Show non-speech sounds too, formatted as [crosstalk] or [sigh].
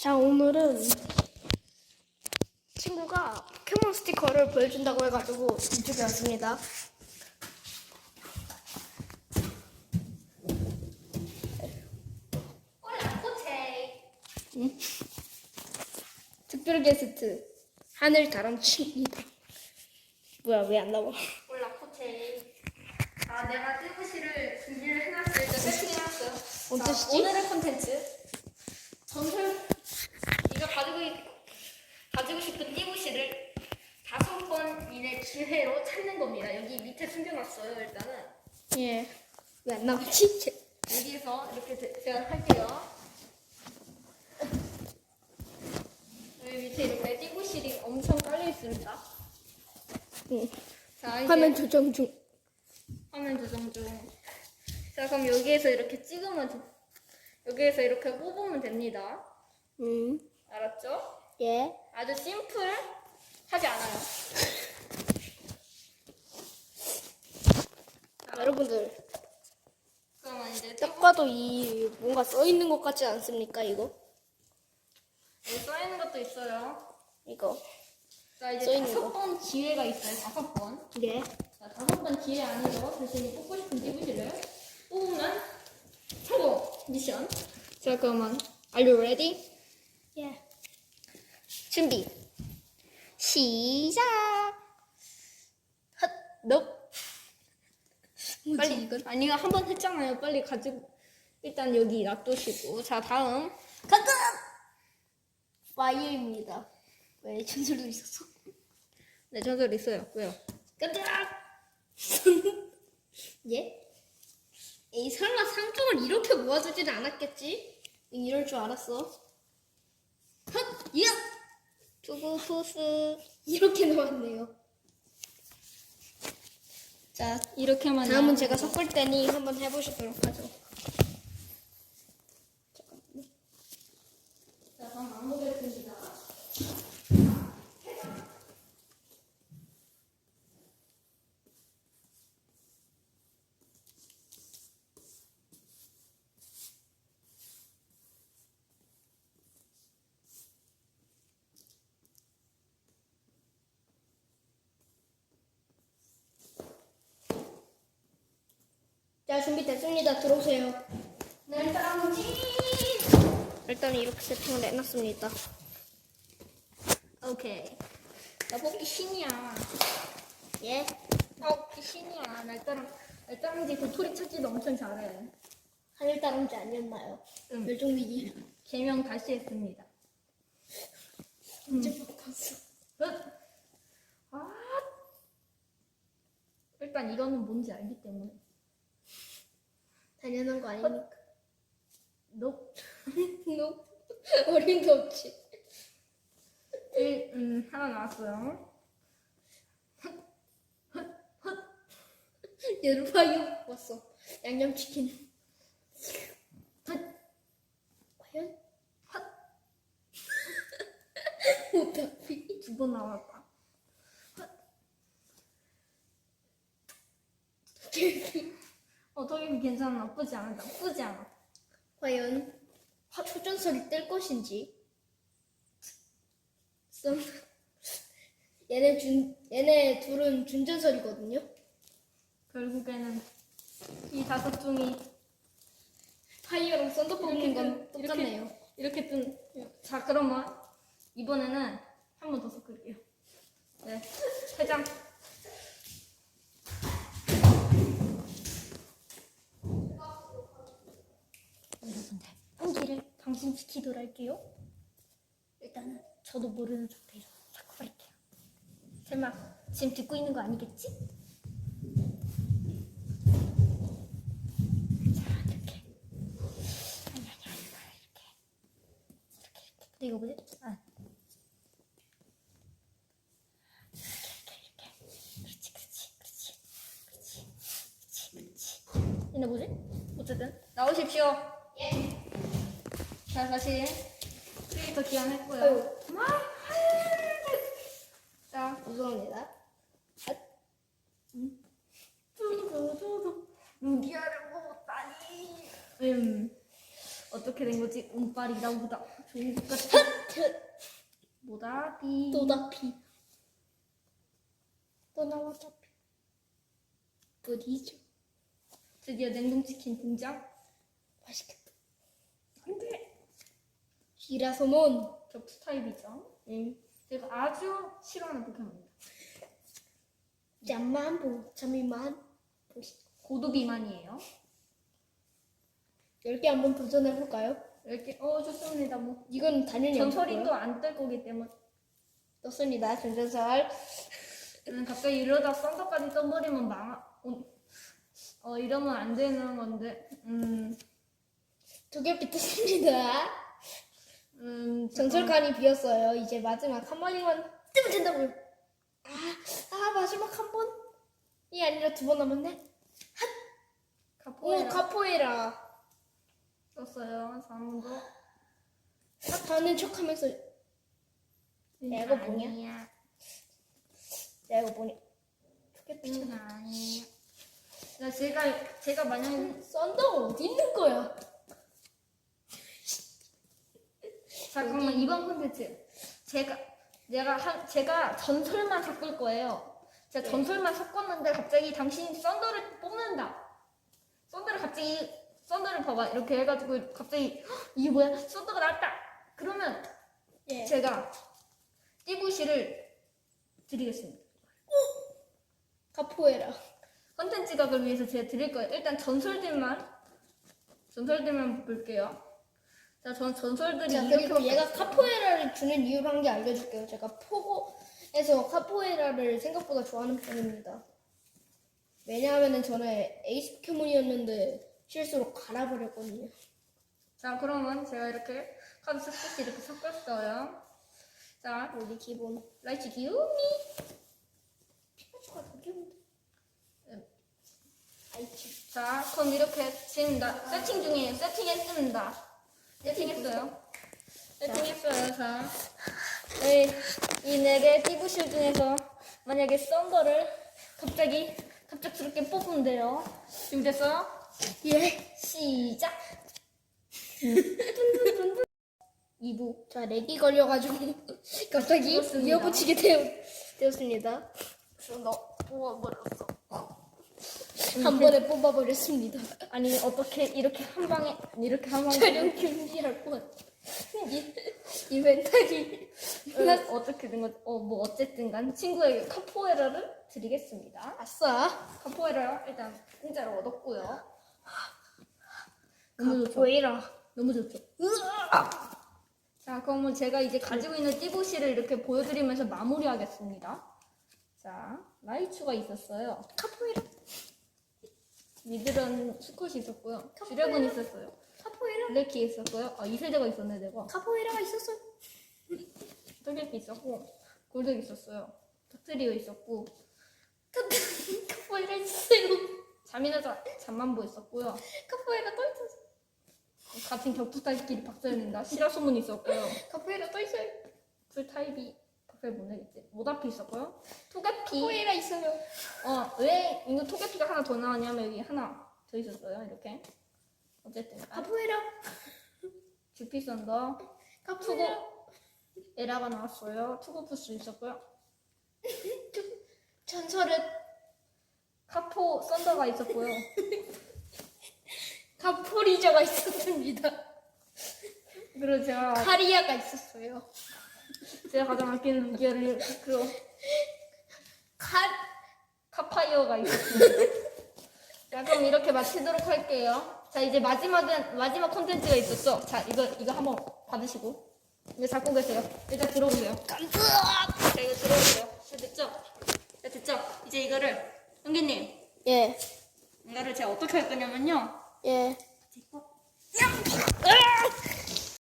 자, 오늘은 친구가 포켓몬 스티커를 보여준다고 해가지고 이쪽에 왔습니다. 응? 특별 게스트 하늘 다람쥐입니다. 뭐야 왜 안 나와? 올라 코체 아 내가 띠부시를 준비를 해놨어요 일단 세팅해놨어요 언제 자, 쓰지? 오늘의 콘텐츠 전설 네 가 가지고 있- 가지고 싶은 띠부시를 다섯 번 이내 기회로 찾는 겁니다 여기 밑에 숨겨놨어요 일단은 예. 왜 안 나왔지? 제- 여기에서 이렇게 제- 제가 할게요 여기 밑에 이렇게 띠부실이 엄청 깔려 있습니다 응. 자 이제 화면 조정 중. 화면 조정 중. 자, 그럼 여기에서 이렇게 찍으면, 돼. 여기에서 이렇게 뽑으면 됩니다. 음. 알았죠? 예. 아주 심플 하지 않아요. 자, 여러분들 그러면 이제 딱 봐도 이 뭔가 써 있는 것 같지 않습니까? 이거? 여기 써 있는 것도 있어요. 이거. 자, 이제 써있는 다섯 거. 번 기회가 있어요. 다섯 번. 예. 자, 다섯 번 기회 아니죠. 대신 뽑고 싶은 띠부실을 뽑으면 성공 미션. 자, 그러면 Are you ready? 예. 준비. 시작. 헛, 넵. 뭐지 빨리 이건? 아니 이거 한 번 했잖아요. 빨리 가지고 일단 여기 놔두시고 자 다음 가끔 파이어입니다. 왜 전설도 있었어? 네 전설 있어요. 왜요? 깜짝. [laughs] 예? 이 설마 상종을 이렇게 모아두지는 않았겠지? 이럴 줄 알았어. 헛, 야, 투구푸스 이렇게 나왔네요. 자, 이렇게만 다음은 제가 거. 섞을 테니 한번 해보시도록 하죠. 자 다음 안 보겠습니다. 자, 준비됐습니다. 들어오세요. 날 따라오지. 일단 이렇게 세팅을 해놨습니다. 오케이. 나 뽑기 신이야. 예? 뽑기 신이야. 날 따라 날 따라오지 도토리 찾지도 엄청 잘해. 하늘 다람쥐 아니었나요? 응. 멸종위기. 개명 다시 했습니다. 언제 봤어? 끝. 아. 일단 이거는 뭔지 알기 때문에. 당연한 거 아닙니까? 너너 어림도 없지. 일, 음, 하나 나왔어요. 여름파유 왔어. 양념치킨. 과연? 오타피. [laughs] 두번 나왔다. 어, 토끼 괜찮아. 나쁘지 않아. 나쁘지 않아. 과연 초전설이 뜰 것인지. 썸. 얘네 준 얘네 둘은 준전설이거든요. 결국에는 이 다섯 중이 파이어랑 썬더 뽑는 건 똑같네요. 이렇게 뜬. 자, 그러면 이번에는 한 번 더 섞을게요. 네. [laughs] 세 장. 여러분들, 방심시키도록 할게요. 일단은 저도 모르는 상태에서 섞어버릴게요. 설마 지금 듣고 있는 거 아니겠지? 자, 이렇게. 이렇게. 이렇게, 이렇게. 근데 이거 뭐지? 아. 이렇게, 이렇게, 이렇게. 그렇지, 그렇지, 그렇지. 그렇지, 그렇지, 그렇지. 얘네 뭐지? 어쨌든, 나오십시오. 예. 자, 다시. 크리에이터 기원했고요. 아유. 자, 죄송합니다. 두두두두. 루기아를 먹었다니. 음. 어떻게 된 거지? 운빨이 나보다 좋은 것 같아. 모다비. 또다피. 또 나왔다. 어디죠? 드디어 냉동치킨 등장. 맛있겠다. 근데 히라소몬. 격투 타입이죠. 응. 제가 아주 싫어하는 포켓몬입니다. 잠만 보, 잠이만. 고도 비만이에요. 10개 한번 도전해 볼까요? 이렇게 어 좋습니다. 뭐 이건 당연히. 또안뜰 거기 때문에 떴습니다. 전전설. 음, 갑자기 이러다 썬더까지 떠버리면 망. 어, 어 이러면 안 되는 건데. 음, 두 개 비트습니다. 음 전설칸이 비었어요. 이제 마지막 한 마리만 뜨면 된다고요. 아, 아 마지막 한 번 이 아니라 두 번 남았네. 오 카포에라 카포에라. 떴어요. 사람도. 딱 가는 척하면서 내가 이거 뭐냐? 아니야. 내가 이거 보니 두개 비트. 음, 아니야. 나 제가 제가 만약에 썬더가 어디 있는 거야? 잠깐만 이번 콘텐츠 제가 내가 한 제가 전설만 섞을 거예요. 제가 네. 전설만 섞었는데 갑자기 당신이 썬더를 뽑는다. 썬더를 갑자기 썬더를 봐봐 이렇게 해가지고 갑자기 "헉, 이게 뭐야 썬더가 나왔다. 그러면 예. 제가 띠부시를 드리겠습니다. 카포에라. 컨텐츠 각을 위해서 제가 드릴 거예요. 일단 전설들만 전설들만 볼게요. 자, 전 전설들이 자 이렇게 그리고 얘가 카포에라를 주는 이유를 한개 알려줄게요. 제가 포고에서 카포에라를 생각보다 좋아하는 편입니다. 왜냐하면은 전에 에이스 포켓몬이었는데 실수로 갈아버렸거든요. 자, 그러면 제가 이렇게 카드 섞듯이 이렇게 섞었어요. 자, 우리 기본 라이치 기우미. 피카츄가 더 귀여운데. 아이치. 자, 그럼 이렇게 지금 나 세팅 중이에요. 세팅했습니다. 세팅했어요. 세팅했어요. 자, 이네 개 띠부실 중에서 만약에 썬 거를 갑자기 갑작스럽게 뽑으면 돼요. 준비됐어요? 예. 시작. [laughs] 2부. 자 렉이 걸려가지고 갑자기. 이어붙이게 되었, 되었습니다. 너 뽑아버렸어. 한 번에 뽑아버렸습니다. 아니 어떻게 이렇게 한 방에 이렇게 한 방에 촬영 금지할 뻔. 이, 이 멘탈이 어, 어떻게 된 거지? 어뭐 어쨌든간 친구에게 카포에라를 드리겠습니다. 아싸. 카포에라 일단 공짜로 얻었고요. 너무 좋죠. 카포에라. 너무 좋죠. 자 그러면 제가 이제 가지고 있는 띠부시를 이렇게 보여드리면서 마무리하겠습니다. 자 라이추가 있었어요. 카포에라. 미들은 수컷이 있었고요. 주력은 있었어요. 카포에라. 블랙키 있었고요. 아 이세대가 있었네 내가. 카포에라가 있었어. 털개피 있었고 골드 있었어요. 닥트리오 있었고 카포에라 있었어요. 잠이나자 잠만보 있었고요. 카포에라 또 있었어. 같은 격투 타입끼리 박살낸다. 시라 소문 있었고요. 카포에라 또 있어요. 풀 타입이 박살 못 내겠지. 모다피 있었고요. 토개피. 카포에라 있어요. 어, 왜 이거 토개피가 하나 더 나왔냐면 여기 하나 더 있었어요. 이렇게. 어쨌든 카포에라. 주피 썬더 카포에라. 에라가 나왔어요. 투고푸스 있었고요. [laughs] 전설은 카포 썬더가 있었고요. [laughs] 카포리저가 있었습니다. 제가 카리아가 있었어요. 제가 가장 아끼는 루기아를 그카 카파이어가 있었습니다. 자, 그럼 이렇게 마치도록 할게요. 자, 이제 마지막은, 마지막 콘텐츠가 있었어. 자, 이거, 이거 한번 받으시고. 이거 잡고 계세요. 일단 들어오세요. 깜짝. 자, 이거 들어오세요. 자, 됐죠? 자, 됐죠? 이제 이거를, 형기님, 예. 이거를 제가 어떻게 할 거냐면요. 예. 찍고, 으악!